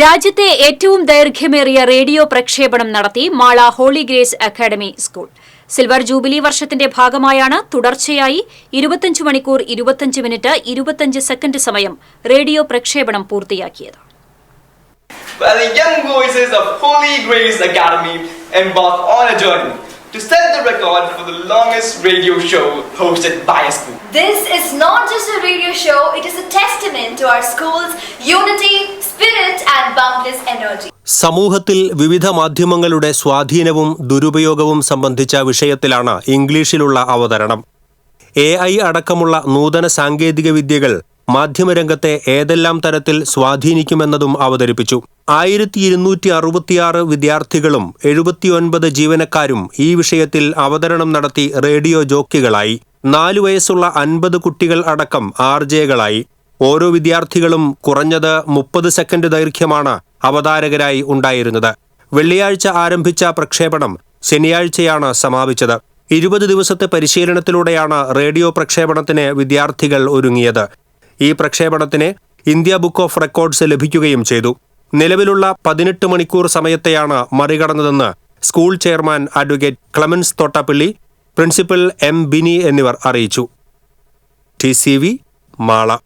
രാജ്യത്തെ ഏറ്റവും ദൈർഘ്യമേറിയ റേഡിയോ പ്രക്ഷേപണം നടത്തി Mala holy grace academy school silver jubilee വർഷത്തിന്റെ ഭാഗമായാണ് തുടർച്ചയായി ഇരുപത്തിയഞ്ച് മണിക്കൂർ ഇരുപത്തിയഞ്ച് മിനിറ്റ് ഇരുപത്തിയഞ്ച് സെക്കൻഡ് സമയം റേഡിയോ പ്രക്ഷേപണം പൂർത്തിയാക്കിയത് where the young voices of Holy Grace Academy embark on a journey to set the record for the longest radio show hosted by a school. This is not just a radio show, it is a testament to our school's unity, spirit. സമൂഹത്തിൽ വിവിധ മാധ്യമങ്ങളുടെ സ്വാധീനവും ദുരുപയോഗവും സംബന്ധിച്ച വിഷയത്തിലാണ് ഇംഗ്ലീഷിലുള്ള അവതരണം. A I അടക്കമുള്ള നൂതന സാങ്കേതിക വിദ്യകൾ മാധ്യമരംഗത്തെ ഏതെല്ലാം തരത്തിൽ സ്വാധീനിക്കുമെന്നതും അവതരിപ്പിച്ചു. ആയിരത്തി ഇരുന്നൂറ്റി അറുപത്തിയാറ് വിദ്യാർത്ഥികളും എഴുപത്തിയൊൻപത് ജീവനക്കാരും ഈ വിഷയത്തിൽ അവതരണം നടത്തി റേഡിയോ ജോക്കികളായി. നാലു വയസ്സുള്ള അൻപത് കുട്ടികൾ അടക്കം ആർ ജെകളായി ഓരോ വിദ്യാർത്ഥികളും കുറഞ്ഞത് മുപ്പത് സെക്കൻഡ് ദൈർഘ്യമാണ് അവതാരകരായി ഉണ്ടായിരുന്നത്. വെള്ളിയാഴ്ച ആരംഭിച്ച പ്രക്ഷേപണം ശനിയാഴ്ചയാണ് സമാപിച്ചത്. ഇരുപത് ദിവസത്തെ പരിശീലനത്തിലൂടെയാണ് റേഡിയോ പ്രക്ഷേപണത്തിന് വിദ്യാർത്ഥികൾ ഒരുങ്ങിയത്. ഈ പ്രക്ഷേപണത്തിന് ഇന്ത്യ ബുക്ക് ഓഫ് റെക്കോർഡ്സ് ലഭിക്കുകയും ചെയ്തു. നിലവിലുള്ള പതിനെട്ട് മണിക്കൂർ സമയത്തെയാണ് മറികടന്നതെന്ന് school chairman advocate Clemens Thottappally principal M Bini എന്നിവർ അറിയിച്ചു. T C V Mala.